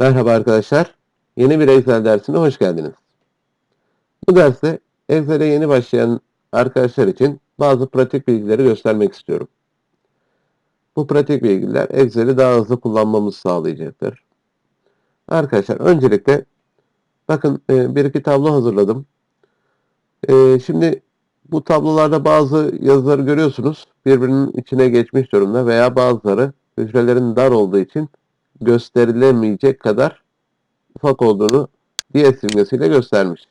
Merhaba arkadaşlar. Yeni bir Excel dersine hoş geldiniz. Bu derste Excel'e yeni başlayan arkadaşlar için bazı pratik bilgileri göstermek istiyorum. Bu pratik bilgiler Excel'i daha hızlı kullanmamızı sağlayacaktır. Arkadaşlar öncelikle bakın e, bir iki tablo hazırladım. E, Şimdi bu tablolarda bazı yazıları görüyorsunuz. Birbirinin içine geçmiş durumda veya bazıları hücrelerin dar olduğu için gösterilemeyecek kadar ufak olduğunu diye simgesiyle göstermiş.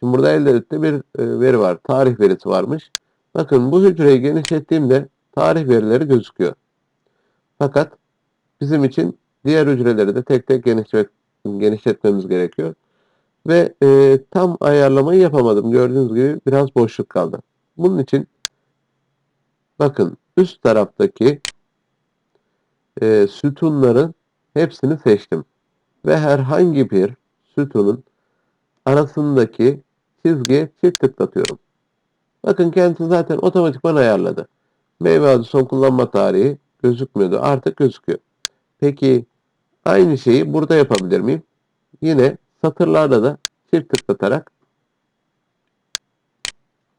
Şimdi burada elde bir e, veri var. Tarih verisi varmış. Bakın bu hücreyi genişlettiğimde tarih verileri gözüküyor. Fakat bizim için diğer hücreleri de tek tek genişlet, genişletmemiz gerekiyor. Ve e, tam ayarlamayı yapamadım. Gördüğünüz gibi biraz boşluk kaldı. Bunun için bakın üst taraftaki e, sütunların hepsini seçtim. Ve herhangi bir sütunun arasındaki çizgiye çift tıklatıyorum. Bakın kendisi zaten otomatikman ayarladı. Meyve adı son kullanma tarihi gözükmüyordu. Artık gözüküyor. Peki aynı şeyi burada yapabilir miyim? Yine satırlarda da çift tıklatarak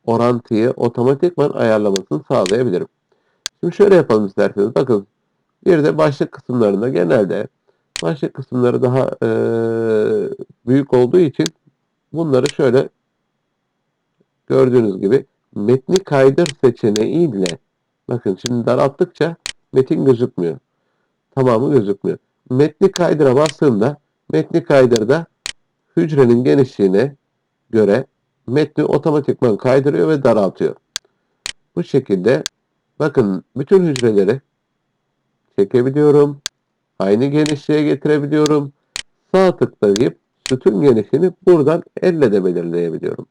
orantıyı otomatikman ayarlamasını sağlayabilirim. Şimdi şöyle yapalım isterseniz. Bakın bir de başlık kısımlarında genelde başlık kısımları daha e, büyük olduğu için bunları şöyle gördüğünüz gibi metni kaydır seçeneğiyle bakın şimdi daralttıkça metin gözükmüyor. Tamamı gözükmüyor. Metni kaydıra bastığımda metni kaydırda hücrenin genişliğine göre metni otomatikman kaydırıyor ve daraltıyor. Bu şekilde bakın bütün hücreleri çekebiliyorum. Aynı genişliğe getirebiliyorum. Sağ tıklayıp sütun genişliğini buradan elle de belirleyebiliyorum.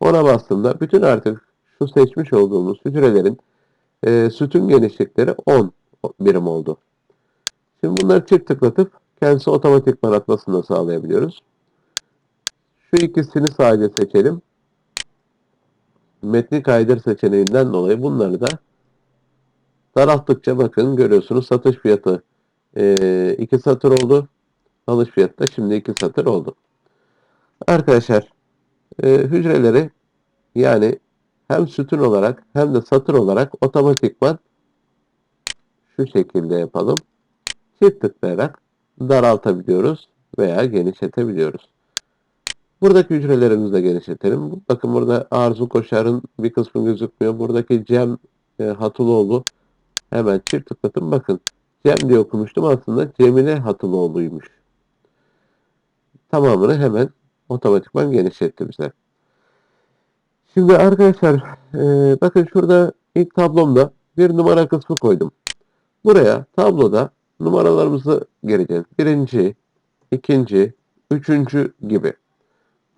Ona bastığımda bütün artık şu seçmiş olduğumuz hücrelerin e, sütun genişlikleri 10 birim oldu. Şimdi bunları çift tıklatıp kendisi otomatikman atmasını da sağlayabiliyoruz. Şu ikisini sadece seçelim. Metni kaydır seçeneğinden dolayı bunları da daralttıkça bakın görüyorsunuz satış fiyatı 2 satır oldu. Alış fiyatı da şimdi 2 satır oldu. Arkadaşlar e, hücreleri yani hem sütun olarak hem de satır olarak otomatikman şu şekilde yapalım. Çift tıklayarak daraltabiliyoruz veya genişletebiliyoruz. Buradaki hücrelerimizi de genişletelim. Bakın burada Arzu Koşar'ın bir kısmı gözükmüyor. Buradaki Cem e, Hatıloğlu hemen çift tıklatın. Bakın Cem diye okumuştum aslında Cemile Hatıloğlu'ymuş. Tamamını hemen otomatikman genişletti bize. Şimdi arkadaşlar e, bakın şurada ilk tablomda bir numara kısmı koydum. Buraya tabloda numaralarımızı gireceğiz. Birinci, ikinci, üçüncü gibi.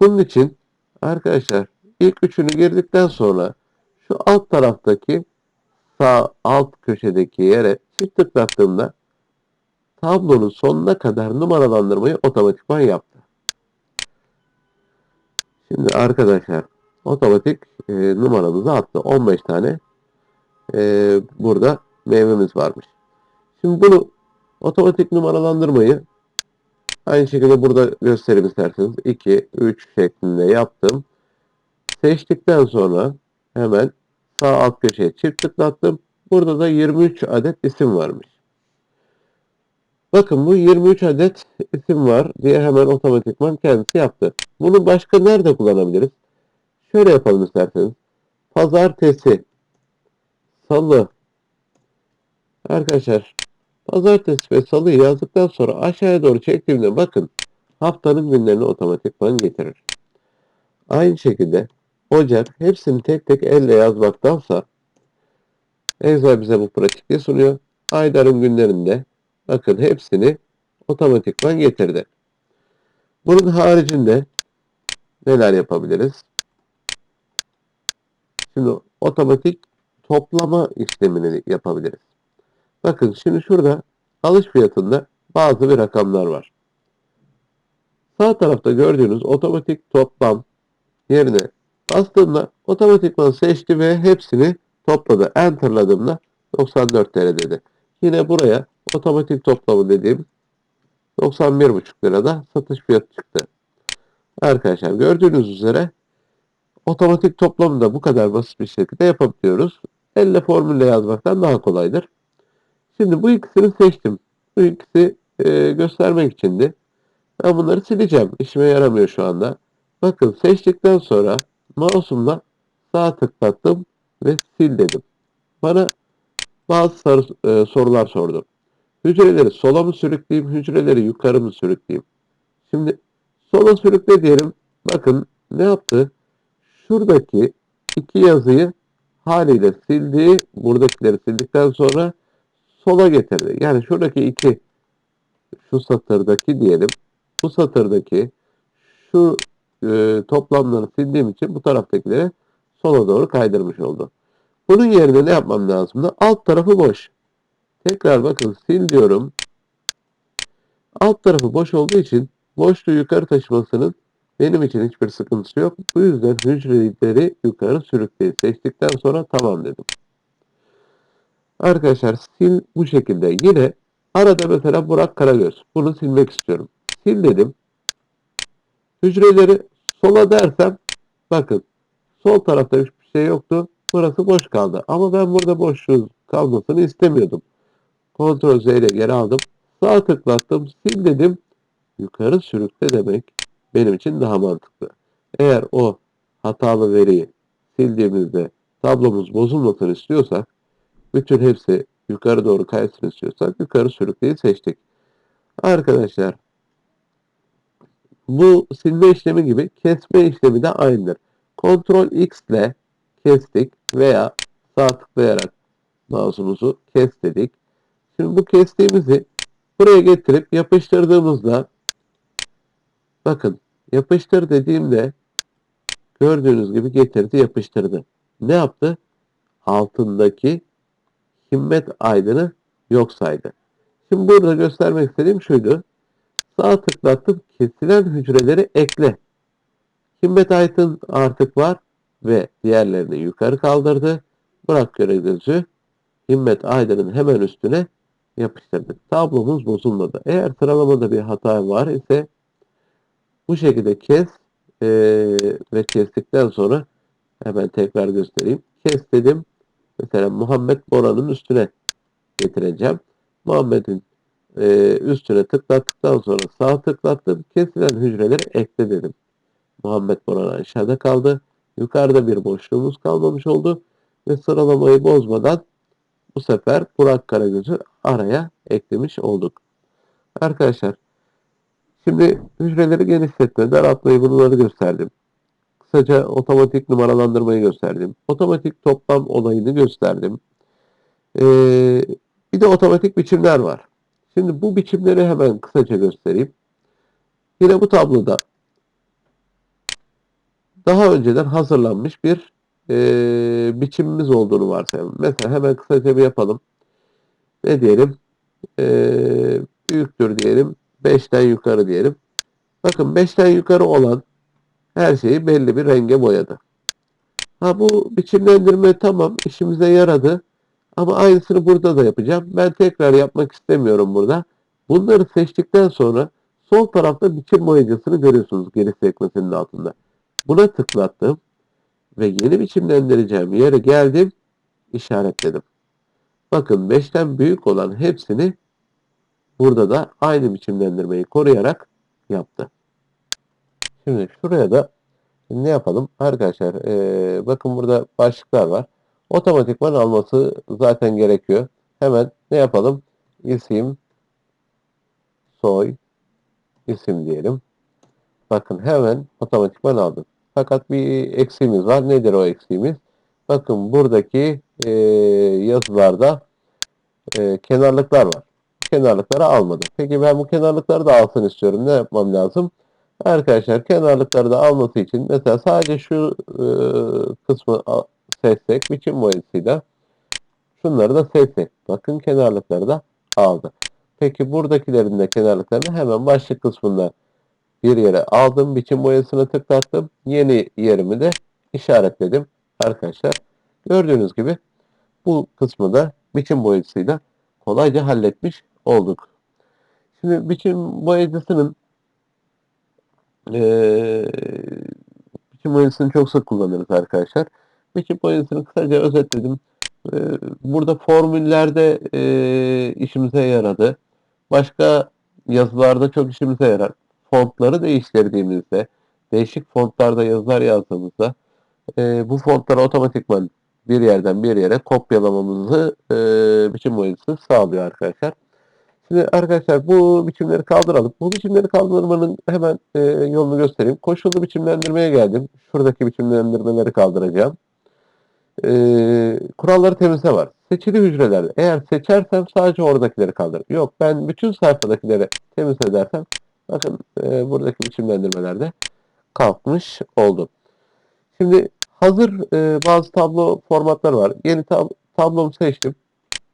Bunun için arkadaşlar ilk üçünü girdikten sonra şu alt taraftaki sağ alt köşedeki yere çift tıklattığımda tablonun sonuna kadar numaralandırmayı otomatikman yaptı. Şimdi arkadaşlar otomatik e, numaramızı attı. 15 tane e, burada meyvemiz varmış. Şimdi bunu otomatik numaralandırmayı aynı şekilde burada göstereyim isterseniz. 2, 3 şeklinde yaptım. Seçtikten sonra hemen sağ alt köşeye çift tıklattım. Burada da 23 adet isim varmış. Bakın bu 23 adet isim var diye hemen otomatikman kendisi yaptı. Bunu başka nerede kullanabiliriz? Şöyle yapalım isterseniz. Pazartesi, salı. Arkadaşlar pazartesi ve salıyı yazdıktan sonra aşağıya doğru çektiğimde bakın haftanın günlerini otomatikman getirir. Aynı şekilde Ocak hepsini tek tek elle yazmaktansa Excel bize bu pratikliği sunuyor. Ayların günlerinde bakın hepsini otomatikman getirdi. Bunun haricinde neler yapabiliriz? Şimdi otomatik toplama işlemini yapabiliriz. Bakın şimdi şurada alış fiyatında bazı bir rakamlar var. Sağ tarafta gördüğünüz otomatik toplam yerine bastığımda otomatikman seçti ve hepsini topladı. Enter'ladığımda 94 TL dedi. Yine buraya otomatik toplamı dediğim 91,5 lirada satış fiyatı çıktı. Arkadaşlar gördüğünüz üzere otomatik toplamı da bu kadar basit bir şekilde yapabiliyoruz. Elle formülle yazmaktan daha kolaydır. Şimdi bu ikisini seçtim. Bu ikisi e, göstermek içindi. Ben bunları sileceğim. İşime yaramıyor şu anda. Bakın seçtikten sonra mouse'umla sağ tıklattım ve sil dedim. Bana bazı soru, e, sorular sordu. Hücreleri sola mı sürükleyeyim, hücreleri yukarı mı sürükleyeyim? Şimdi sola sürükle diyelim. Bakın ne yaptı? Şuradaki iki yazıyı haliyle sildi. Buradakileri sildikten sonra sola getirdi. Yani şuradaki iki şu satırdaki diyelim. Bu satırdaki şu e, toplamları sildiğim için bu taraftakileri sola doğru kaydırmış oldu. Bunun yerine ne yapmam lazım? Alt tarafı boş. Tekrar bakın sil diyorum. Alt tarafı boş olduğu için boşluğu yukarı taşımasının benim için hiçbir sıkıntısı yok. Bu yüzden hücreleri yukarı sürükleyi seçtikten sonra tamam dedim. Arkadaşlar sil bu şekilde. Yine arada mesela Burak Karagöz. Bunu silmek istiyorum. Sil dedim. Hücreleri sola dersem bakın sol tarafta hiçbir şey yoktu. Burası boş kaldı. Ama ben burada boşluğun kalmasını istemiyordum. Ctrl Z ile geri aldım. Sağ tıklattım. Sil dedim. Yukarı sürükle demek benim için daha mantıklı. Eğer o hatalı veriyi sildiğimizde tablomuz bozulmasını istiyorsak bütün hepsi yukarı doğru kaysın istiyorsak yukarı sürükleyi seçtik. Arkadaşlar bu silme işlemi gibi kesme işlemi de aynıdır. Ctrl X ile kestik veya sağ tıklayarak mouse'umuzu kes dedik. Şimdi bu kestiğimizi buraya getirip yapıştırdığımızda bakın yapıştır dediğimde gördüğünüz gibi getirdi yapıştırdı. Ne yaptı? Altındaki himmet aydını yok saydı. Şimdi burada göstermek istediğim şuydu. Sağ tıklattım kesilen hücreleri ekle. Himmet aydın artık var ve diğerlerini yukarı kaldırdı. Bırak gözü Himmet Aydın'ın hemen üstüne yapıştırdık. Tablomuz bozulmadı. Eğer sıralamada bir hata var ise bu şekilde kes e, ve kestikten sonra hemen tekrar göstereyim. Kes dedim. Mesela Muhammed Bora'nın üstüne getireceğim. Muhammed'in e, üstüne tıklattıktan sonra sağ tıklattım. Kesilen hücreleri ekle dedim. Muhammed Boran aşağıda kaldı. Yukarıda bir boşluğumuz kalmamış oldu. Ve sıralamayı bozmadan bu sefer Burak Karagöz'ü araya eklemiş olduk. Arkadaşlar şimdi hücreleri genişletme, daraltmayı bunları gösterdim. Kısaca otomatik numaralandırmayı gösterdim. Otomatik toplam olayını gösterdim. Ee, bir de otomatik biçimler var. Şimdi bu biçimleri hemen kısaca göstereyim. Yine bu tabloda daha önceden hazırlanmış bir e, biçimimiz olduğunu varsayalım. Mesela hemen kısaca bir yapalım. Ne diyelim? E, büyüktür diyelim. 5'ten yukarı diyelim. Bakın 5'ten yukarı olan her şeyi belli bir renge boyadı. Ha bu biçimlendirme tamam işimize yaradı. Ama aynısını burada da yapacağım. Ben tekrar yapmak istemiyorum burada. Bunları seçtikten sonra sol tarafta biçim boyacısını görüyorsunuz geri sekmesinin altında. Buna tıklattım ve yeni biçimlendireceğim yere geldim, işaretledim. Bakın 5'ten büyük olan hepsini burada da aynı biçimlendirmeyi koruyarak yaptı. Şimdi şuraya da ne yapalım? Arkadaşlar ee, bakın burada başlıklar var. Otomatikman alması zaten gerekiyor. Hemen ne yapalım? İsim, soy, isim diyelim. Bakın hemen otomatikman aldım. Fakat bir eksiğimiz var. Nedir o eksiğimiz? Bakın buradaki e, yazılarda e, kenarlıklar var. Kenarlıkları almadım. Peki ben bu kenarlıkları da alsın istiyorum. Ne yapmam lazım? Arkadaşlar kenarlıkları da alması için mesela sadece şu e, kısmı seçsek biçim boyasıyla şunları da seçsek. Bakın kenarlıkları da aldı. Peki buradakilerin de kenarlıklarını hemen başlık kısmında bir yere aldım. Biçim boyasını tıklattım. Yeni yerimi de işaretledim arkadaşlar. Gördüğünüz gibi bu kısmı da biçim boyasıyla kolayca halletmiş olduk. Şimdi biçim boyacısının eee biçim boyacısını çok sık kullanırız arkadaşlar. Biçim boyacısını kısaca özetledim. Eee, burada formüllerde eee, işimize yaradı. Başka yazılarda çok işimize yarar. Fontları değiştirdiğimizde, değişik fontlarda yazılar yazdığımızda eee, bu fontları otomatikman bir yerden bir yere kopyalamamızı eee biçim boyacısı sağlıyor arkadaşlar. Şimdi arkadaşlar bu biçimleri kaldıralım. Bu biçimleri kaldırmanın hemen e, yolunu göstereyim. Koşullu biçimlendirmeye geldim. Şuradaki biçimlendirmeleri kaldıracağım. E, kuralları temizle var. Seçili hücrelerde eğer seçersem sadece oradakileri kaldır. Yok ben bütün sayfadakileri temizle dersem bakın e, buradaki biçimlendirmelerde kalkmış oldu. Şimdi hazır e, bazı tablo formatları var. Yeni tab tablomu seçtim.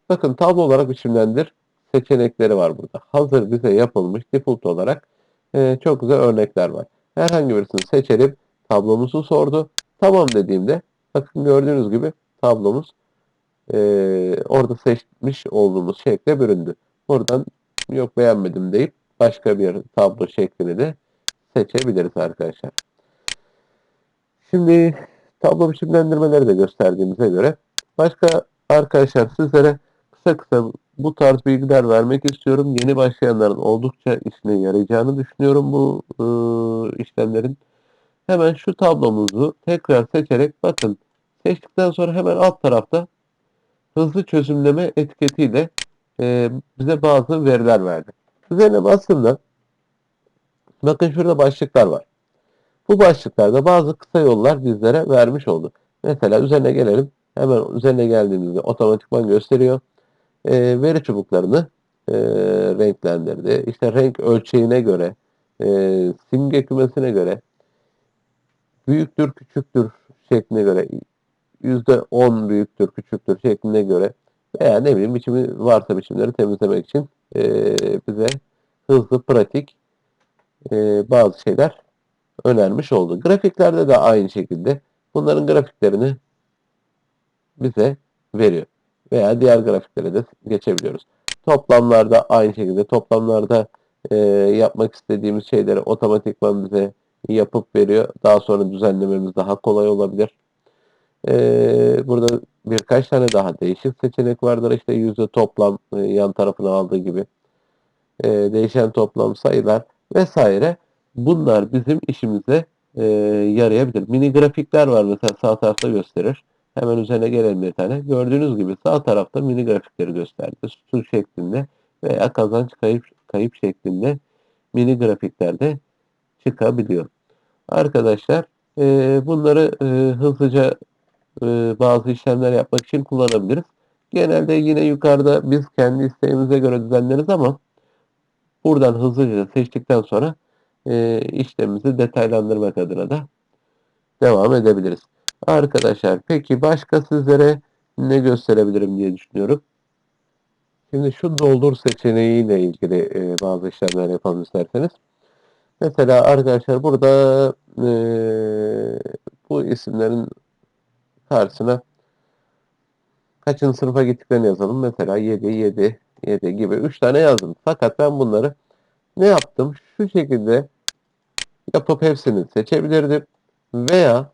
Bakın tablo olarak biçimlendir seçenekleri var burada. Hazır bize yapılmış default olarak e, çok güzel örnekler var. Herhangi birisini seçelim. Tablomuzu sordu. Tamam dediğimde bakın gördüğünüz gibi tablomuz e, orada seçmiş olduğumuz şekle büründü. Buradan yok beğenmedim deyip başka bir tablo şeklini de seçebiliriz arkadaşlar. Şimdi tablo biçimlendirmeleri de gösterdiğimize göre başka arkadaşlar sizlere kısa kısa bu tarz bilgiler vermek istiyorum. Yeni başlayanların oldukça işine yarayacağını düşünüyorum bu e, işlemlerin. Hemen şu tablomuzu tekrar seçerek bakın seçtikten sonra hemen alt tarafta hızlı çözümleme etiketiyle e, bize bazı veriler verdi. Üzerine bastığımda bakın şurada başlıklar var. Bu başlıklarda bazı kısa yollar bizlere vermiş oldu. Mesela üzerine gelelim. Hemen üzerine geldiğimizde otomatikman gösteriyor e, veri çubuklarını e, renklendirdi. İşte renk ölçeğine göre, e, simge kümesine göre, büyüktür, küçüktür şekline göre, %10 büyüktür, küçüktür şekline göre veya ne bileyim biçimi varsa biçimleri temizlemek için e, bize hızlı, pratik e, bazı şeyler önermiş oldu. Grafiklerde de aynı şekilde bunların grafiklerini bize veriyor veya diğer grafiklere de geçebiliyoruz. Toplamlarda aynı şekilde toplamlarda e, yapmak istediğimiz şeyleri otomatikman bize yapıp veriyor. Daha sonra düzenlememiz daha kolay olabilir. E, burada birkaç tane daha değişik seçenek vardır. İşte yüzde toplam e, yan tarafına aldığı gibi. E, değişen toplam sayılar vesaire. Bunlar bizim işimize e, yarayabilir. Mini grafikler var mesela sağ tarafta gösterir. Hemen üzerine gelelim bir tane. Gördüğünüz gibi sağ tarafta mini grafikleri gösterdi. Su şeklinde veya kazanç kayıp, kayıp şeklinde mini grafiklerde çıkabiliyor. Arkadaşlar e, bunları e, hızlıca e, bazı işlemler yapmak için kullanabiliriz. Genelde yine yukarıda biz kendi isteğimize göre düzenleriz ama buradan hızlıca seçtikten sonra e, işlemimizi detaylandırmak adına da devam edebiliriz. Arkadaşlar peki başka sizlere ne gösterebilirim diye düşünüyorum. Şimdi şu doldur seçeneğiyle ilgili e, bazı işlemler yapalım isterseniz. Mesela arkadaşlar burada e, bu isimlerin karşısına kaçıncı sınıfa gittiklerini yazalım. Mesela 7, 7, 7 gibi 3 tane yazdım. Fakat ben bunları ne yaptım? Şu şekilde yapıp hepsini seçebilirdim. Veya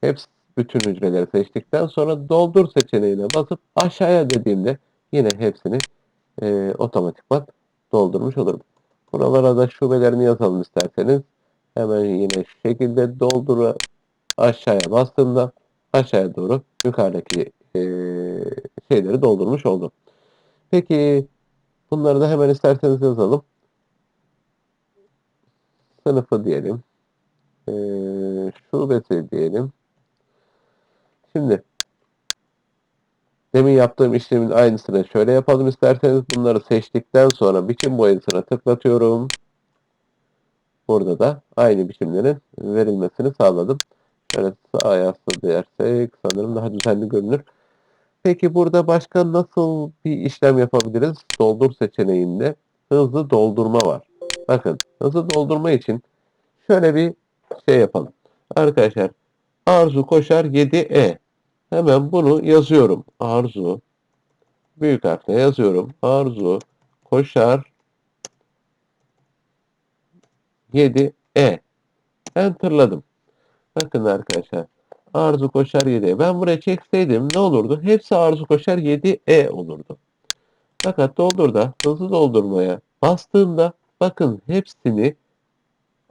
hepsi bütün hücreleri seçtikten sonra doldur seçeneğine basıp aşağıya dediğimde yine hepsini e, otomatikman doldurmuş olurum. Buralara da şubelerini yazalım isterseniz. Hemen yine şekilde dolduru aşağıya bastığımda aşağıya doğru yukarıdaki e, şeyleri doldurmuş oldum. Peki bunları da hemen isterseniz yazalım. Sınıfı diyelim. E, şubesi diyelim. Şimdi demin yaptığım işlemin aynısını şöyle yapalım isterseniz bunları seçtikten sonra biçim boyasına tıklatıyorum. Burada da aynı biçimlerin verilmesini sağladım. Şöyle yaslı dersek sanırım daha düzenli görünür. Peki burada başka nasıl bir işlem yapabiliriz? Doldur seçeneğinde hızlı doldurma var. Bakın hızlı doldurma için şöyle bir şey yapalım. Arkadaşlar Arzu Koşar 7E. Hemen bunu yazıyorum. Arzu büyük harfle yazıyorum. Arzu koşar 7E. Enter'ladım. Bakın arkadaşlar. Arzu koşar 7E. Ben buraya çekseydim ne olurdu? Hepsi arzu koşar 7E olurdu. Fakat doldurda hızlı doldurmaya bastığımda bakın hepsini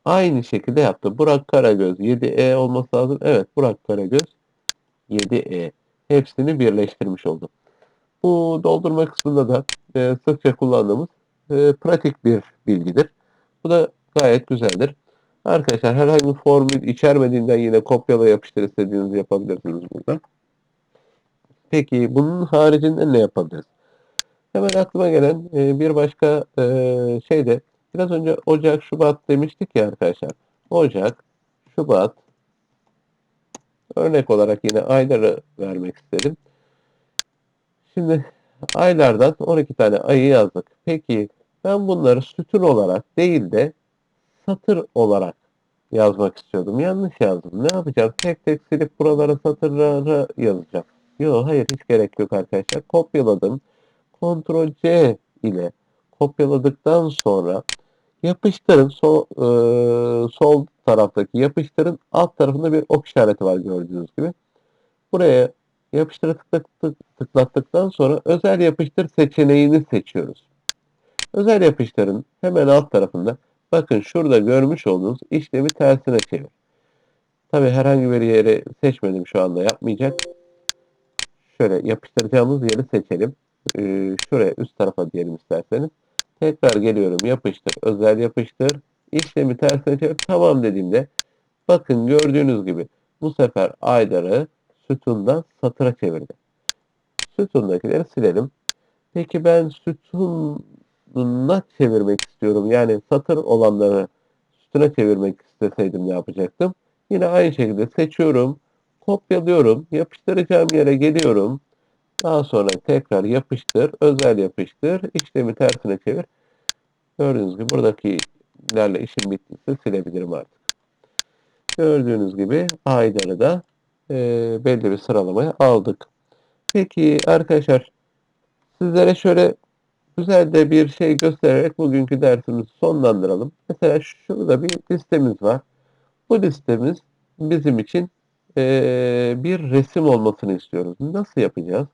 aynı şekilde yaptı. Burak Karagöz 7E olması lazım. Evet Burak Karagöz 7E. Hepsini birleştirmiş oldum. Bu doldurma kısmında da e, sıkça kullandığımız e, pratik bir bilgidir. Bu da gayet güzeldir. Arkadaşlar herhangi bir formül içermediğinden yine kopyala yapıştır istediğinizi yapabilirsiniz burada. Peki bunun haricinde ne yapabiliriz? Hemen aklıma gelen e, bir başka e, şey de biraz önce Ocak, Şubat demiştik ya arkadaşlar. Ocak, Şubat örnek olarak yine ayları vermek istedim. Şimdi aylardan 12 tane ayı yazdık. Peki ben bunları sütun olarak değil de satır olarak yazmak istiyordum. Yanlış yazdım. Ne yapacağım? Tek tek silip buralara satırlara yazacağım. Yok hayır hiç gerek yok arkadaşlar. Kopyaladım. Ctrl C ile kopyaladıktan sonra yapıştırın sol, e, sol taraftaki yapıştırın alt tarafında bir ok işareti var gördüğünüz gibi. Buraya yapıştırı tık, tık, tıklattıktan sonra özel yapıştır seçeneğini seçiyoruz. Özel yapıştırın hemen alt tarafında bakın şurada görmüş olduğunuz işlemi tersine çevir. Tabi herhangi bir yeri seçmedim şu anda yapmayacak. Şöyle yapıştıracağımız yeri seçelim. Ee, şuraya üst tarafa diyelim isterseniz. Tekrar geliyorum yapıştır. Özel yapıştır. İşlemi tersine çevir. Tamam dediğimde bakın gördüğünüz gibi bu sefer aydarı sütundan satıra çevirdi. Sütundakileri silelim. Peki ben sütununa çevirmek istiyorum. Yani satır olanları sütuna çevirmek isteseydim ne yapacaktım? Yine aynı şekilde seçiyorum. Kopyalıyorum. Yapıştıracağım yere geliyorum. Daha sonra tekrar yapıştır. Özel yapıştır. İşlemi tersine çevir. Gördüğünüz gibi buradakilerle işim bittiyse silebilirim artık. Gördüğünüz gibi aydarı da e, belli bir sıralamaya aldık. Peki arkadaşlar sizlere şöyle güzel de bir şey göstererek bugünkü dersimizi sonlandıralım. Mesela şurada bir listemiz var. Bu listemiz bizim için e, bir resim olmasını istiyoruz. Nasıl yapacağız?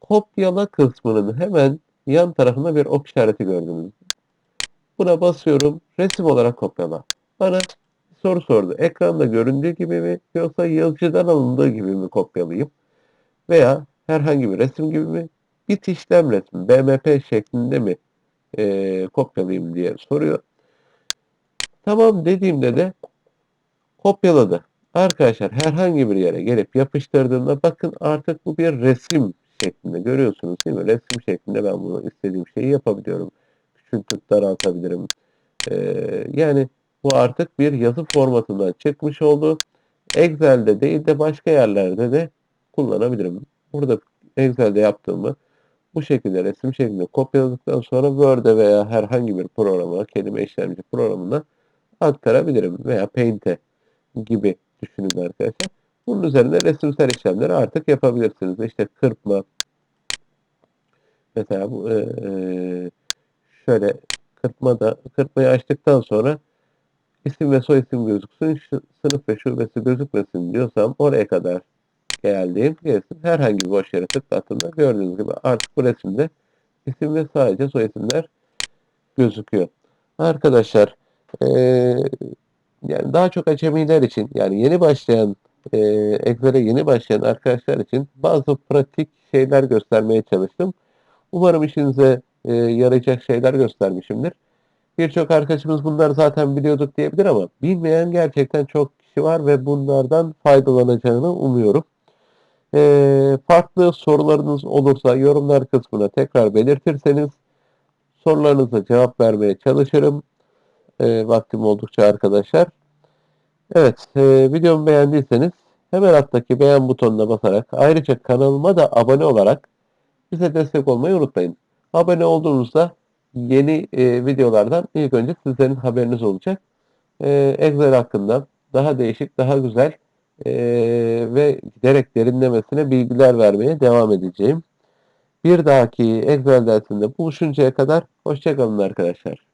Kopyala kısmının hemen yan tarafında bir ok işareti gördünüz. Buna basıyorum. Resim olarak kopyala. Bana soru sordu. Ekranda göründüğü gibi mi yoksa yazıcıdan alındığı gibi mi kopyalayayım? Veya herhangi bir resim gibi mi? Bit işlem resmi BMP şeklinde mi e, kopyalayayım diye soruyor. Tamam dediğimde de kopyaladı. Arkadaşlar herhangi bir yere gelip yapıştırdığımda bakın artık bu bir resim şeklinde görüyorsunuz değil mi? Resim şeklinde ben bunu istediğim şeyi yapabiliyorum. Küçültüp daraltabilirim. Ee, yani bu artık bir yazı formatından çıkmış oldu. Excel'de değil de başka yerlerde de kullanabilirim. Burada Excel'de yaptığımı bu şekilde resim şeklinde kopyaladıktan sonra Word'e veya herhangi bir programa, kelime işlemci programına aktarabilirim veya Paint'e gibi düşünün arkadaşlar. Bunun üzerine resimsel işlemleri artık yapabilirsiniz. İşte kırpma mesela bu e, şöyle kırpma da kırpmayı açtıktan sonra isim ve soy isim gözüksün, sınıf ve şubesi gözükmesin diyorsam oraya kadar geldiğim resim herhangi bir boş yere tıklattığımda gördüğünüz gibi artık bu resimde isim ve sadece soy isimler gözüküyor. Arkadaşlar ee, yani daha çok acemiler için yani yeni başlayan e, Excel'e yeni başlayan arkadaşlar için bazı pratik şeyler göstermeye çalıştım. Umarım işinize e, yarayacak şeyler göstermişimdir. Birçok arkadaşımız bunları zaten biliyorduk diyebilir ama bilmeyen gerçekten çok kişi var ve bunlardan faydalanacağını umuyorum. E, farklı sorularınız olursa yorumlar kısmına tekrar belirtirseniz sorularınıza cevap vermeye çalışırım. E, vaktim oldukça arkadaşlar. Evet, e, videomu beğendiyseniz hemen alttaki beğen butonuna basarak ayrıca kanalıma da abone olarak bize destek olmayı unutmayın. Abone olduğunuzda yeni e, videolardan ilk önce sizlerin haberiniz olacak. E, Excel hakkında daha değişik, daha güzel e, ve giderek derinlemesine bilgiler vermeye devam edeceğim. Bir dahaki Excel dersinde buluşuncaya kadar hoşçakalın arkadaşlar.